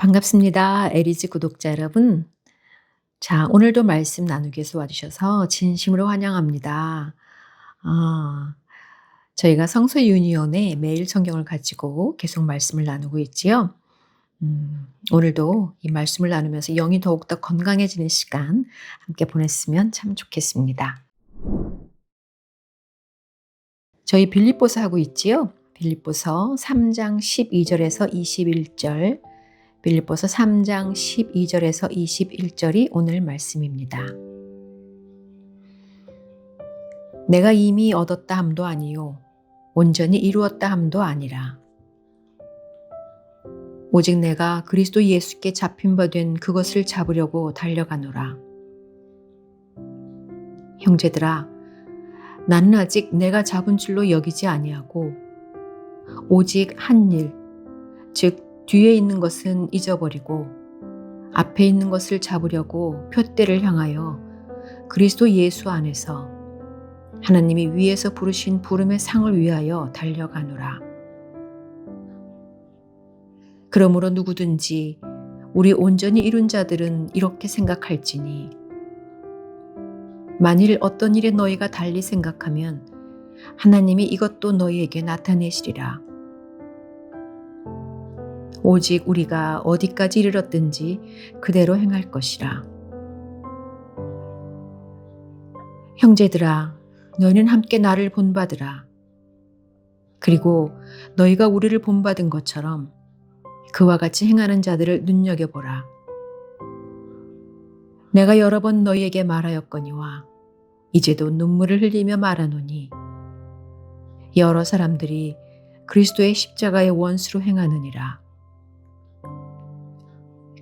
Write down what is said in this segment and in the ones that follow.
반갑습니다. 에리즈 구독자 여러분. 자, 오늘도 말씀 나누기 위해서 와주셔서 진심으로 환영합니다. 아, 저희가 성서 유니온의 매일 성경을 가지고 계속 말씀을 나누고 있지요. 음, 오늘도 이 말씀을 나누면서 영이 더욱더 건강해지는 시간 함께 보냈으면 참 좋겠습니다. 저희 빌립보서 하고 있지요. 빌립보서 3장 12절에서 21절, 빌립보서 3장 12절에서 21절이 오늘 말씀입니다. 내가 이미 얻었다 함도 아니요 온전히 이루었다 함도 아니라 오직 내가 그리스도 예수께 잡힌 바 된 그것을 잡으려고 달려가노라. 형제들아 나는 아직 내가 잡은 줄로 여기지 아니하고 오직 한 일, 즉 뒤에 있는 것은 잊어버리고 앞에 있는 것을 잡으려고 표대를 향하여 그리스도 예수 안에서 하나님이 위에서 부르신 부름의 상을 위하여 달려가노라. 그러므로 누구든지 우리 온전히 이룬 자들은 이렇게 생각할지니 만일 어떤 일에 너희가 달리 생각하면 하나님이 이것도 너희에게 나타내시리라. 오직 우리가 어디까지 이르렀든지 그대로 행할 것이라. 형제들아, 너희는 함께 나를 본받으라. 그리고 너희가 우리를 본받은 것처럼 그와 같이 행하는 자들을 눈여겨보라. 내가 여러 번 너희에게 말하였거니와 이제도 눈물을 흘리며 말하노니 여러 사람들이 그리스도의 십자가의 원수로 행하느니라.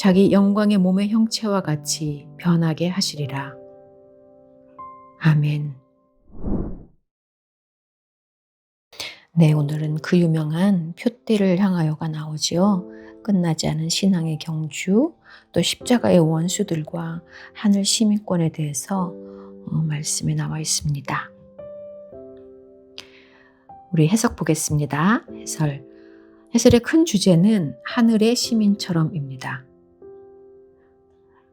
자기 영광의 몸의 형체와 같이 변하게 하시리라. 아멘. 네, 오늘은 그 유명한 표대를 향하여가 나오지요. 끝나지 않은 신앙의 경주, 또 십자가의 원수들과 하늘 시민권에 대해서 어, 말씀이 나와 있습니다. 우리 해석 보겠습니다. 해설. 해설의 큰 주제는 하늘의 시민처럼입니다.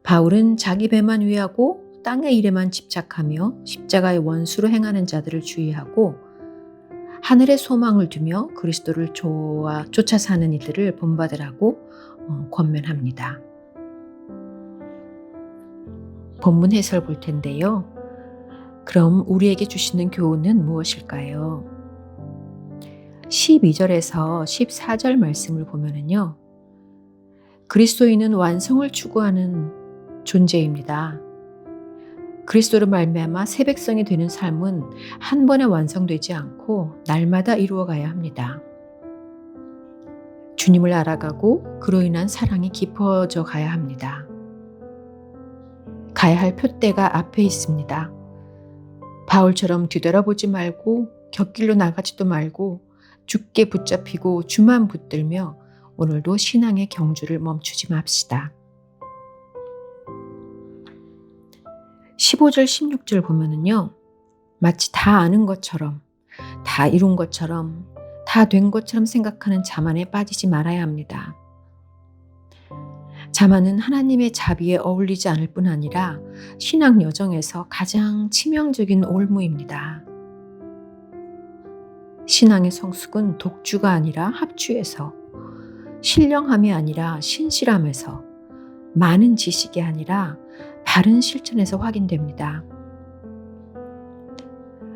바울은 자기 배만 위하고 땅의 일에만 집착하며 십자가의 원수로 행하는 자들을 주의하고 하늘의 소망을 두며 그리스도를 좋아, 쫓아 사는 이들을 본받으라고 어, 권면합니다. 본문 해설 볼 텐데요. 그럼 우리에게 주시는 교훈은 무엇일까요? 12절에서 14절 말씀을 보면은요. 그리스도인은 완성을 추구하는 존재입니다. 그리스도로 말미암아 새 백성이 되는 삶은 한 번에 완성되지 않고 날마다 이루어가야 합니다. 주님을 알아가고 그로 인한 사랑이 깊어져 가야 합니다. 가야 할 표대가 앞에 있습니다. 바울처럼 뒤돌아보지 말고 곁길로 나가지도 말고 죽게 붙잡히고 주만 붙들며 오늘도 신앙의 경주를 멈추지 맙시다. 15절, 16절 보면은요, 마치 다 아는 것처럼, 다 이룬 것처럼, 다 된 것처럼 생각하는 자만에 빠지지 말아야 합니다. 자만은 하나님의 자비에 어울리지 않을 뿐 아니라 신앙 여정에서 가장 치명적인 올무입니다. 신앙의 성숙은 독주가 아니라 합주에서, 신령함이 아니라 신실함에서, 많은 지식이 아니라 바른 실천에서 확인됩니다.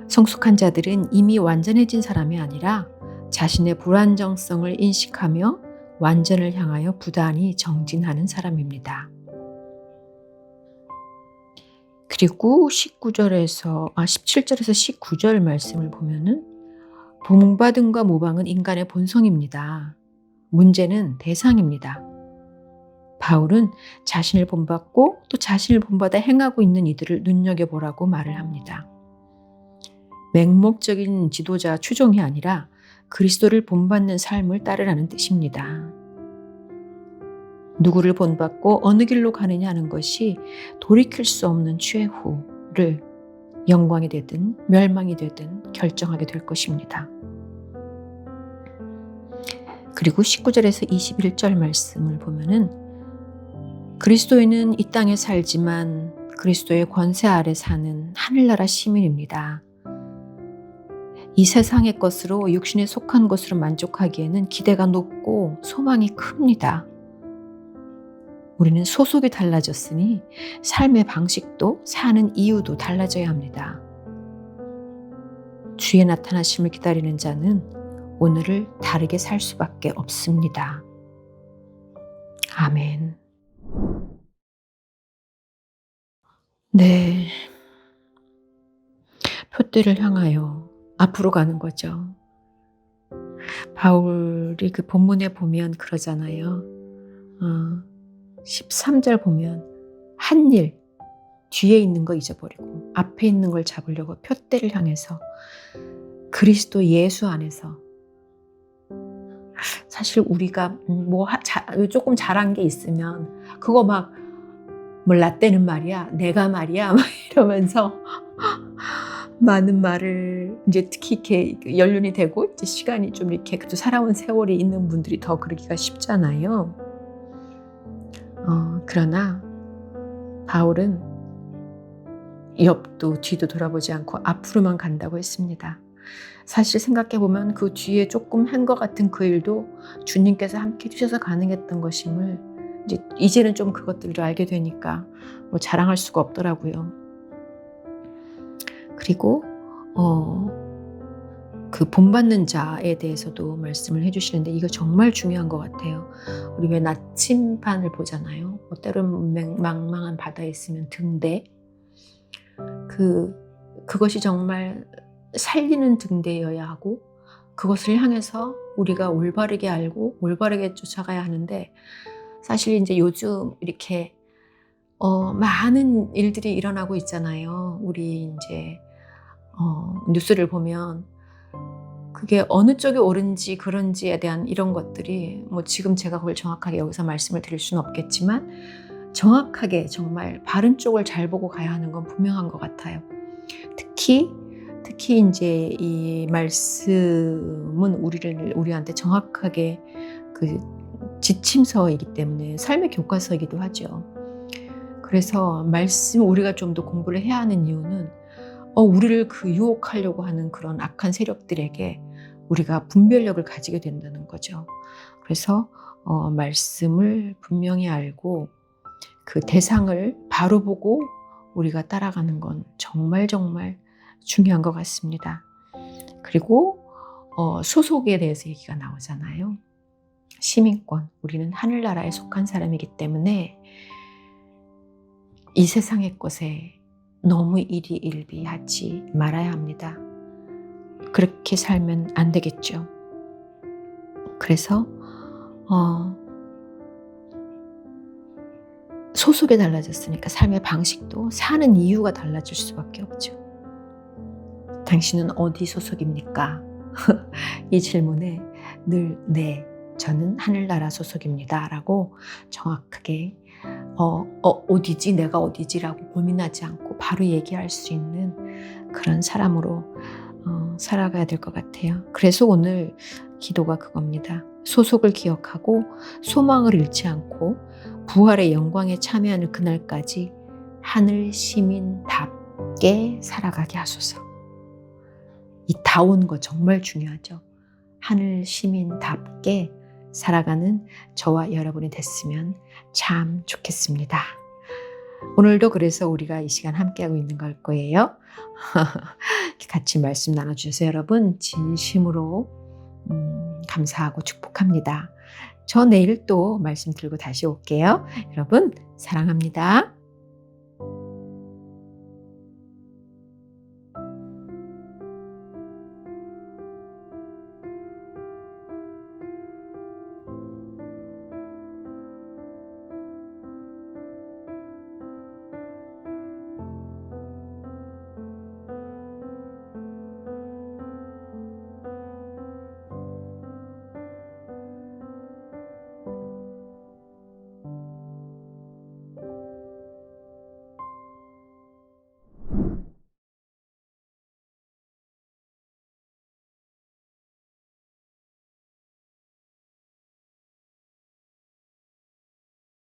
성숙한 자들은 이미 완전해진 사람이 아니라 자신의 불안정성을 인식하며 완전을 향하여 부단히 정진하는 사람입니다. 그리고 19절에서 아 17절에서 19절 말씀을 보면은 봉받음과 모방은 인간의 본성입니다. 문제는 대상입니다. 바울은 자신을 본받고 또 자신을 본받아 행하고 있는 이들을 눈여겨보라고 말을 합니다. 맹목적인 지도자 추종이 아니라 그리스도를 본받는 삶을 따르라는 뜻입니다. 누구를 본받고 어느 길로 가느냐 하는 것이 돌이킬 수 없는 최후를 영광이 되든 멸망이 되든 결정하게 될 것입니다. 그리고 19절에서 21절 말씀을 보면은 그리스도인은 이 땅에 살지만 그리스도의 권세 아래 사는 하늘나라 시민입니다. 이 세상의 것으로 육신에 속한 것으로 만족하기에는 기대가 높고 소망이 큽니다. 우리는 소속이 달라졌으니 삶의 방식도 사는 이유도 달라져야 합니다. 주의 나타나심을 기다리는 자는 오늘을 다르게 살 수밖에 없습니다. 아멘. 네. 표대를 향하여 앞으로 가는 거죠. 바울이 그 본문에 보면 그러잖아요. 어, 13절 보면 한 일, 뒤에 있는 거 잊어버리고 앞에 있는 걸 잡으려고 표대를 향해서 그리스도 예수 안에서 사실 우리가 뭐 자, 조금 잘한 게 있으면 그거 막 몰라 때는 말이야 내가 말이야 막 이러면서 많은 말을 이제 특히 이렇게 연륜이 되고 이제 시간이 좀 이렇게 그래도 살아온 세월이 있는 분들이 더 그러기가 쉽잖아요. 어, 그러나 바울은 옆도 뒤도 돌아보지 않고 앞으로만 간다고 했습니다. 사실 생각해 보면 그 뒤에 조금 한 것 같은 그 일도 주님께서 함께 해주셔서 가능했던 것임을 이제 이제는 좀 그것들을 알게 되니까 뭐 자랑할 수가 없더라고요. 그리고 어, 그 본받는 자에 대해서도 말씀을 해주시는데 이거 정말 중요한 것 같아요. 우리 왜 나침반을 보잖아요. 뭐 때로는 망망한 바다에 있으면 등대. 그 그것이 정말 살리는 등대여야 하고 그것을 향해서 우리가 올바르게 알고 올바르게 쫓아가야 하는데 사실 이제 요즘 이렇게 어, 많은 일들이 일어나고 있잖아요. 우리 이제 어, 뉴스를 보면 그게 어느 쪽이 옳은지 그런지에 대한 이런 것들이 뭐 지금 제가 그걸 정확하게 여기서 말씀을 드릴 수는 없겠지만 정확하게 정말 바른 쪽을 잘 보고 가야 하는 건 분명한 것 같아요. 특히 특히 이제 이 말씀은 우리를 우리한테 정확하게 그 지침서이기 때문에 삶의 교과서이기도 하죠. 그래서 말씀 우리가 좀 더 공부를 해야 하는 이유는 어, 우리를 그 유혹하려고 하는 그런 악한 세력들에게 우리가 분별력을 가지게 된다는 거죠. 그래서 어, 말씀을 분명히 알고 그 대상을 바로 보고 우리가 따라가는 건 정말 정말 중요한 것 같습니다. 그리고 어, 소속에 대해서 얘기가 나오잖아요. 시민권, 우리는 하늘나라에 속한 사람이기 때문에 이 세상의 것에 너무 일희일비하지 말아야 합니다. 그렇게 살면 안 되겠죠. 그래서 어, 소속이 달라졌으니까 삶의 방식도 사는 이유가 달라질 수밖에 없죠. 당신은 어디 소속입니까? 이 질문에 늘 네, 저는 하늘나라 소속입니다. 라고 정확하게 어, 어, 어디지? 내가 어디지라고 고민하지 않고 바로 얘기할 수 있는 그런 사람으로 어, 살아가야 될 것 같아요. 그래서 오늘 기도가 그겁니다. 소속을 기억하고 소망을 잃지 않고 부활의 영광에 참여하는 그날까지 하늘 시민답게 살아가게 하소서. 이 다운 거 정말 중요하죠. 하늘 시민답게 살아가는 저와 여러분이 됐으면 참 좋겠습니다. 오늘도 그래서 우리가 이 시간 함께하고 있는 걸 거예요. 같이 말씀 나눠주셔서 여러분 진심으로 음, 감사하고 축복합니다. 저 내일 또 말씀 들고 다시 올게요. 여러분 사랑합니다.